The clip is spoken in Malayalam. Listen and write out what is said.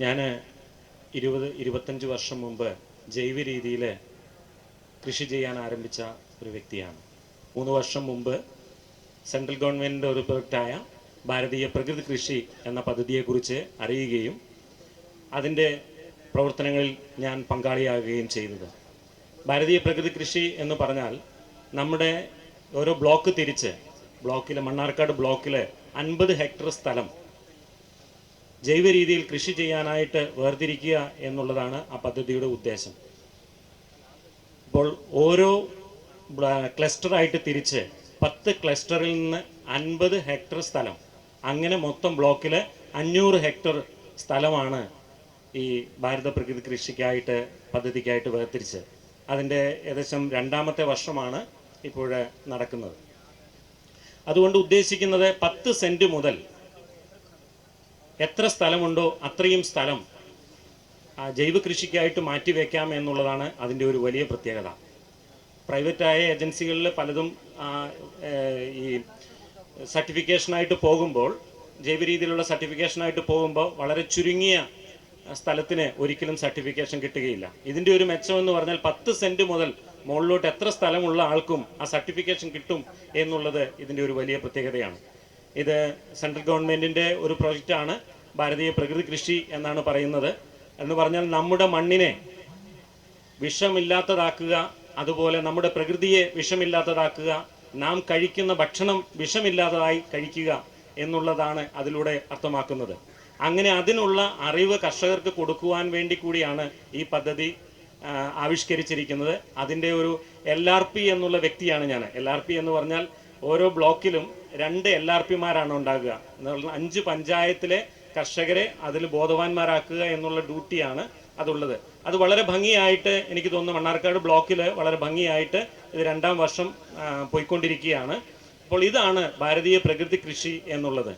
ഞാൻ ഇരുപത് ഇരുപത്തഞ്ച് വർഷം മുമ്പ് ജൈവ രീതിയിൽ കൃഷി ചെയ്യാൻ ആരംഭിച്ച ഒരു വ്യക്തിയാണ്. മൂന്ന് വർഷം മുമ്പ് സെൻട്രൽ ഗവൺമെന്റിന്റെ ഒരു പ്രൊജക്റ്റായ ഭാരതീയ പ്രകൃതി കൃഷി എന്ന പദ്ധതിയെക്കുറിച്ച് അറിയുകയും അതിന്റെ പ്രവർത്തനങ്ങളിൽ ഞാൻ പങ്കാളിയാകുകയും ചെയ്തത്. ഭാരതീയ പ്രകൃതി കൃഷി എന്ന് പറഞ്ഞാൽ നമ്മുടെ ഓരോ ബ്ലോക്ക് തിരിച്ച് ബ്ലോക്കിലെ മണ്ണാർക്കാട് ബ്ലോക്കിലെ അൻപത് ഹെക്ടർ സ്ഥലം ജൈവ രീതിയിൽ കൃഷി ചെയ്യാനായിട്ട് വേർതിരിക്കുക എന്നുള്ളതാണ് ആ പദ്ധതിയുടെ ഉദ്ദേശം. ഇപ്പോൾ ഓരോ ക്ലസ്റ്ററായിട്ട് തിരിച്ച് പത്ത് ക്ലസ്റ്ററിൽ നിന്ന് അൻപത് ഹെക്ടർ സ്ഥലം അങ്ങനെ മൊത്തം ബ്ലോക്കിൽ അഞ്ഞൂറ് ഹെക്ടർ സ്ഥലമാണ് ഈ ഭാരത പ്രകൃതി കൃഷിക്കായിട്ട് പദ്ധതിക്കായിട്ട് വേർതിരിച്ച് അതിന്റെ ഏകദേശം രണ്ടാമത്തെ വർഷമാണ് ഇപ്പോൾ നടക്കുന്നത്. അതുകൊണ്ട് ഉദ്ദേശിക്കുന്നത് പത്ത് സെന്റ് മുതൽ എത്ര സ്ഥലമുണ്ടോ അത്രയും സ്ഥലം ജൈവ കൃഷിക്കായിട്ട് മാറ്റിവെക്കാം എന്നുള്ളതാണ് അതിന്റെ ഒരു വലിയ പ്രത്യേകത. പ്രൈവറ്റായ ഏജൻസികളിൽ പലതും ഈ സർട്ടിഫിക്കേഷനായിട്ട് പോകുമ്പോൾ ജൈവ രീതിയിലുള്ള സർട്ടിഫിക്കേഷനായിട്ട് പോകുമ്പോൾ വളരെ ചുരുങ്ങിയ സ്ഥലത്തിന് ഒരിക്കലും സർട്ടിഫിക്കേഷൻ കിട്ടുകയില്ല. ഇതിന്റെ ഒരു മെച്ചം എന്ന് പറഞ്ഞാൽ പത്ത് സെന്റ് മുതൽ മുകളിലോട്ട് എത്ര സ്ഥലമുള്ള ആൾക്കും ആ സർട്ടിഫിക്കേഷൻ കിട്ടും എന്നുള്ളത് ഇതിന്റെ ഒരു വലിയ പ്രത്യേകതയാണ്. ഇത് സെൻട്രൽ ഗവൺമെന്റിന്റെ ഒരു പ്രോജക്റ്റാണ് ഭാരതീയ പ്രകൃതി കൃഷി എന്നാണ് പറയുന്നത്. എന്ന് പറഞ്ഞാൽ നമ്മുടെ മണ്ണിനെ വിഷമില്ലാത്തതാക്കുക അതുപോലെ നമ്മുടെ പ്രകൃതിയെ വിഷമില്ലാത്തതാക്കുക നാം കഴിക്കുന്ന ഭക്ഷണം വിഷമില്ലാത്തതായി കഴിക്കുക എന്നുള്ളതാണ് അതിലൂടെ അർത്ഥമാക്കുന്നത്. അങ്ങനെ അതിനുള്ള അറിവ് കർഷകർക്ക് കൊടുക്കുവാൻ വേണ്ടി കൂടിയാണ് ഈ പദ്ധതി ആവിഷ്കരിച്ചിരിക്കുന്നത്. അതിന്റെ ഒരു എൽ ആർ പി എന്നുള്ള വ്യക്തിയാണ് ഞാൻ. എൽ ആർ പി എന്ന് പറഞ്ഞാൽ ഓരോ ബ്ലോക്കിലും രണ്ട് എൽ ആർ പിമാരാണ് ഉണ്ടാകുക. അഞ്ച് പഞ്ചായത്തിലെ കർഷകരെ അതിൽ ബോധവാന്മാരാക്കുക എന്നുള്ള ഡ്യൂട്ടിയാണ് അതുള്ളത്. അത് വളരെ ഭംഗിയായിട്ട് എനിക്ക് തോന്നുന്നു മണ്ണാർക്കാട് ബ്ലോക്കിൽ വളരെ ഭംഗിയായിട്ട് ഇത് രണ്ടാം വർഷം പോയിക്കൊണ്ടിരിക്കുകയാണ്. അപ്പോൾ ഇതാണ് ഭാരതീയ പ്രകൃതി കൃഷി എന്നുള്ളത്.